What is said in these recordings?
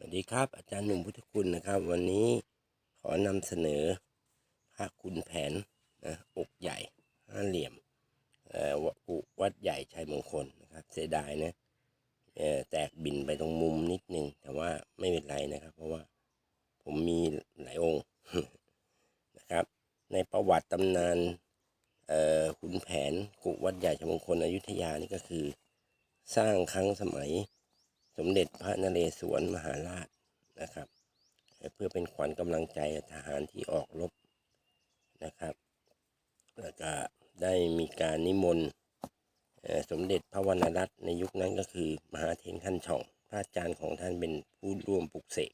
สวัสดีครับ อาจารย์หนุ่มพุทธคุณนะครับ วันนี้ขอนำเสนอพระคุณแผนนะอกใหญ่ห้าเหลี่ยมอุวัดใหญ่ชัยมงคลนะครับ เสียดายนะแตกบินไปตรงมุมนิดนึง แต่ว่าไม่เป็นไรนะครับ เพราะว่าผมมีหลายองค์นะครับ ในประวัติตำนานเอ่อขุนแผนกุวัดใหญ่ชัยมงคลอยุธยานี่ก็คือ สร้างครั้งสมัย สมเด็จพระนเรศวรมหาราชนะครับ เพื่อเป็นขวัญกำลังใจทหารที่ออกรบนะครับ แล้วก็ได้มีการนิมนต์สมเด็จพระวรรณรัตน์ในยุคนั้นก็คือมหาเถรขั้นช่อง พระอาจารย์ของท่านเป็นผู้ร่วมปลุกเสก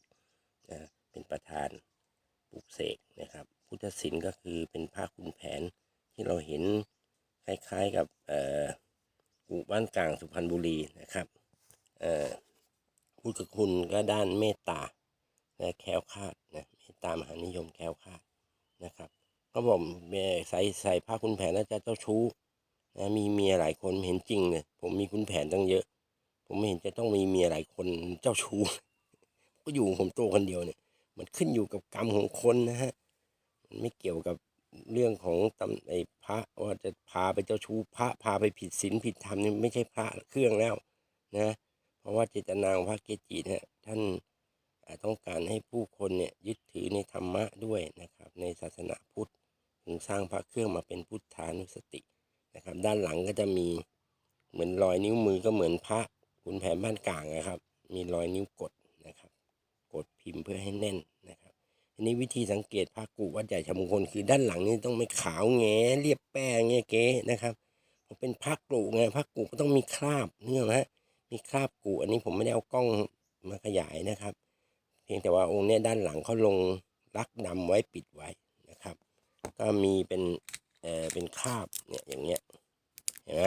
นะเป็นประธานปลุกเสกนะครับ พุทธศิลป์ก็คือเป็นผ้าคุณแผนที่เราเห็นคล้ายๆกับเอ่อกูบ้านกลางสุพรรณบุรีนะครับอ่อ พุทธคุณก็ด้านเมตตาและแคล้วคาดนะเมตตามหานิยมแคล้วคาดนะครับก็บอกเอ่อใส่ใส่ผ้าคุณแผนแล้วจะเจ้าชู้นะมีเมียหลายคนเห็นจริงเลยผมมีคุณแผนตั้งเยอะ ผมไม่เห็นจะต้องมีเมียหลายคนเจ้าชู้ก็อยู่ผมตัวคนเดียวเนี่ย มันขึ้นอยู่กับกรรมของคนนะฮะมันไม่เกี่ยวกับเรื่องของตำไอ้พระว่าจะพาไปเจ้าชู้พระพาไปผิดศีลผิดธรรมนี่ไม่ใช่พระเครื่องแล้วนะ เพราะว่าเจตนาของพระเกจิเนี่ยท่านต้องการให้ผู้คนเนี่ยยึดถือในธรรมะด้วยนะครับ ในศาสนาพุทธถึงสร้างพระเครื่องมาเป็นพุทธานุสตินะครับ ด้านหลังก็จะมีเหมือนรอยนิ้วมือก็เหมือนพระขุนแผนบ้านกลางนะครับ มีรอยนิ้วกดนะครับ กดพิมพ์เพื่อให้แน่นนะครับอันนี้วิธีสังเกตพระกุวัดใหญ่ชมงคลคือด้านหลังนี่ต้องไม่ขาวแงเรียบแป้งเงี้ยเก๋นะครับพอเป็นพระกรุไงพระกรุก็ต้องมีคราบเนี่ยนะมี คราบกูอันนี้ผมไม่ได้เอากล้องมาขยายนะครับ เพียงแต่ว่าองค์เนี้ยด้านหลังเขาลงลักดำไว้ปิดไว้นะครับ ก็มีเป็นเอ่อเป็นคราบเนี่ยอย่างเงี้ยเห็นไหม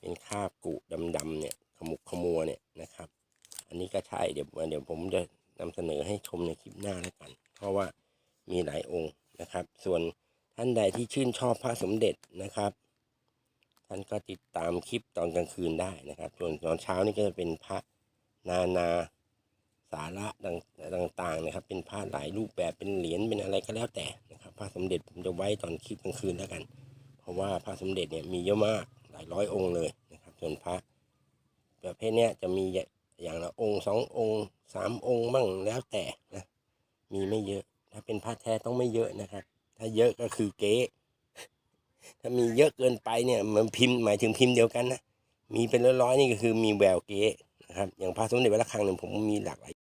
เป็นคราบกุดำๆเนี่ยขมุกขมัวเนี่ยนะครับ อันนี้ก็ใช่เดี๋ยวเดี๋ยวผมจะนำเสนอให้ชมในคลิปหน้าแล้วกัน เพราะว่ามีหลายองค์นะครับ ส่วนท่านใดที่ชื่นชอบพระสมเด็จนะครับ ท่านก็ติดตามคลิปตอนกลางคืนได้นะครับ ส่วนตอนเช้านี่ก็จะเป็นพระนานาสาระต่างๆนะครับ เป็นพระหลายรูปแบบเป็นเหรียญเป็นอะไรก็แล้วแต่นะครับ พระสมเด็จผมจะไว้ตอนคลิปกลางคืนแล้วกัน เพราะว่าพระสมเด็จเนี่ยมีเยอะมากหลายร้อยองค์เลยนะครับ ส่วนพระประเภทเนี้ยจะมีอย่างละองค์สององค์สามองค์บ้างแล้วแต่นะมีไม่เยอะ ถ้าเป็นพระแท้ต้องไม่เยอะนะครับ ถ้าเยอะก็คือเก๊ ถ้ามีเยอะเกินไปเนี่ยมันพิมพ์หมายถึงพิมพ์เดียวกันนะมีเป็นร้อยๆนี่ก็คือมีแววเก๊นะครับอย่างพระสมเด็จวัดระฆังเนี่ยผมมีหลากหลาย